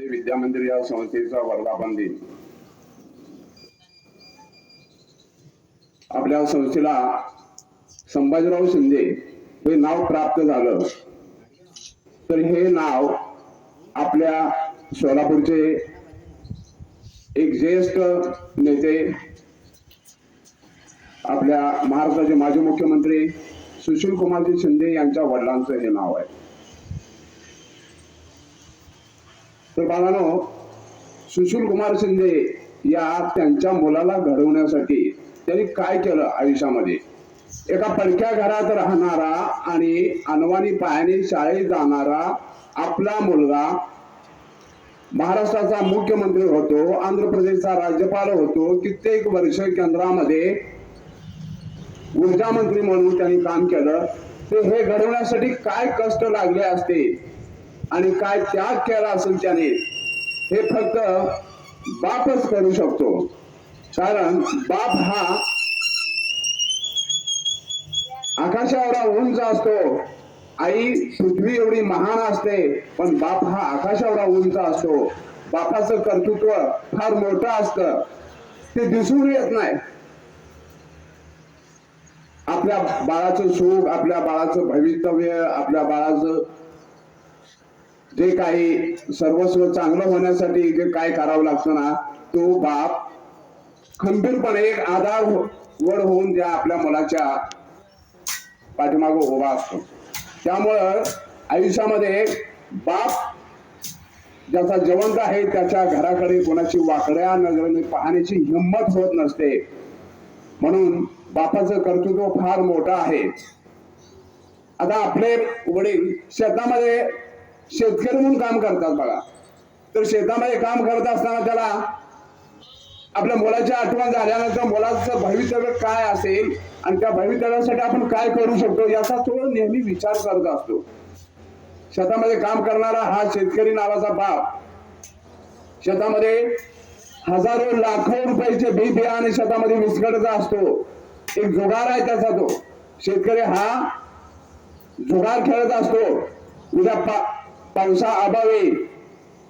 ते विद्यामंदिर या संस्थेचा वर्धापन दिन आपल्या संस्थेला संभाजीराव शिंदे हे नाव प्राप्त झालं. तर हे नाव आपल्या सोलापूरचे एक ज्येष्ठ नेते आपल्या महाराष्ट्राचे माजी मुख्यमंत्री सुशील कुमारजी शिंदे यांच्या वडिलांचं हे नाव आहे. तर बाळानो सुशील कुमार शिंदे या त्यांच्या मुलाला घडवण्यासाठी त्यांनी काय केलं आयुष्यामध्ये? एका पडक्या घरात राहणारा आणि अनवाणी पायाने शाळेत जाणारा आपला मुलगा महाराष्ट्राचा मुख्यमंत्री होतो आंध्र प्रदेशचा राज्यपाल होतो कित्येक वर्ष केंद्रामध्ये ऊर्जा मंत्री म्हणून त्यांनी काम केलं. ते हे घडवण्यासाठी काय कष्ट लागले असते? आणि काय त्याग केला असेल त्याने हे फक्त बापच करू शकतो. कारण बाप हा आकाशावर उंच असतो आई पृथ्वी एवढी महान असते पण बाप हा आकाशावर उंच असतो बापाचं कर्तृत्व फार मोठं असतं. ते दिसून येत नाही. आपल्या बाळाचं सुख आपल्या बाळाचं भवितव्य आपल्या बाळाचं जे काही सर्वस्व चांगलं होण्यासाठी जे काय करावं लागतं ना तो बाप खंबीरपणे एक आधार वर होऊन त्या आपल्या मुलाच्या पाठीमागं उभा असतो. त्यामुळं आयुष्यामध्ये बाप ज्याचा जवंत आहे त्याच्या घराकडे कोणाची वाकड्या नजरेने पाहण्याची हिंमत होत नसते. म्हणून बापाचं कर्तृत्व फार मोठं आहे. आता आपले वडील शेतामध्ये शेतकरी म्हणून काम करतात बघा. तर शेतामध्ये काम करत असताना त्याला आपल्या मुलाची आठवण झाल्यानंतर मुलाचं भवितव्य काय असेल आणि त्या भवितव्यासाठी आपण काय करू शकतो याचा तो नेहमी विचार करत असतो. शेतामध्ये काम करणारा हा शेतकरी नावाचा बाप. शेतामध्ये हजारो लाखो रुपयाचे बी बियाणे शेतामध्ये विस्कटत असतो. एक जुगार आहे त्याचा तो. शेतकरी हा जुगार खेळत असतो. उद्या पा पावसा अभावी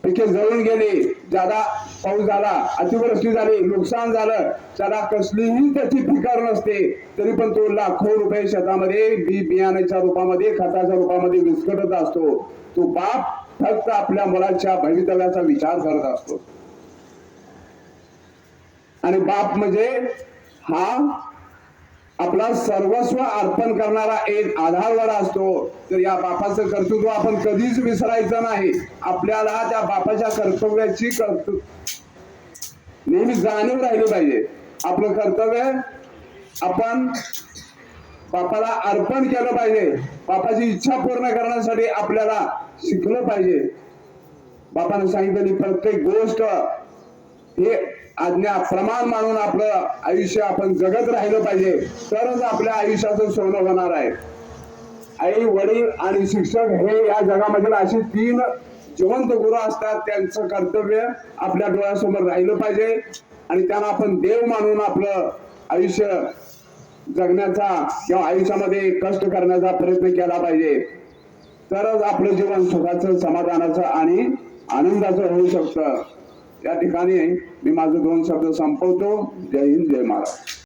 पिके जळून गेली. ज्यादा पाऊस झाला अतिवृष्टी झाली नुकसान झालं त्याला कसलीही त्याची फिकार नसते. तरी पण तो लाखो रुपये शेतामध्ये बी बियाण्याच्या रूपामध्ये खताच्या रूपामध्ये विस्कटत असतो. तो बाप फक्त आपल्या मुलाच्या भवितव्याचा विचार करत असतो. आणि बाप म्हणजे हा आपला सर्वस्व अर्पण करणारा एक आधारवाडा असतो. तर या बापाचं कर्तृत्व आपण कधीच विसरायचं नाही. आपल्याला त्या बापाच्या कर्तव्याची कर्तृ नेहमी जाणीव राहिली पाहिजे. आपलं कर्तव्य आपण बापाला अर्पण केलं पाहिजे. बापाची इच्छा पूर्ण करण्यासाठी आपल्याला शिकलं पाहिजे. बापाने सांगितलेली प्रत्येक गोष्ट हे आज्ञा प्रमाण मानून आपलं आयुष्य आपण जगत राहिलं पाहिजे तरच आपल्या आयुष्याचं सोनं होणार आहे. आई वडील आणि शिक्षक हे या जगामधील अशी तीन जिवंत गुरु असतात त्यांचं कर्तव्य आपल्या डोळ्यासमोर राहिलं पाहिजे आणि त्यांना आपण देव मानून आपलं आयुष्य जगण्याचा किंवा आयुष्यामध्ये कष्ट करण्याचा प्रयत्न केला पाहिजे. तरच आपलं जीवन सुखाचं समाधानाचं आणि आनंदाचं होऊ शकतं. या ठिकाणी मी माझे दोन शब्द संपवतो. जय हिंद जय महाराज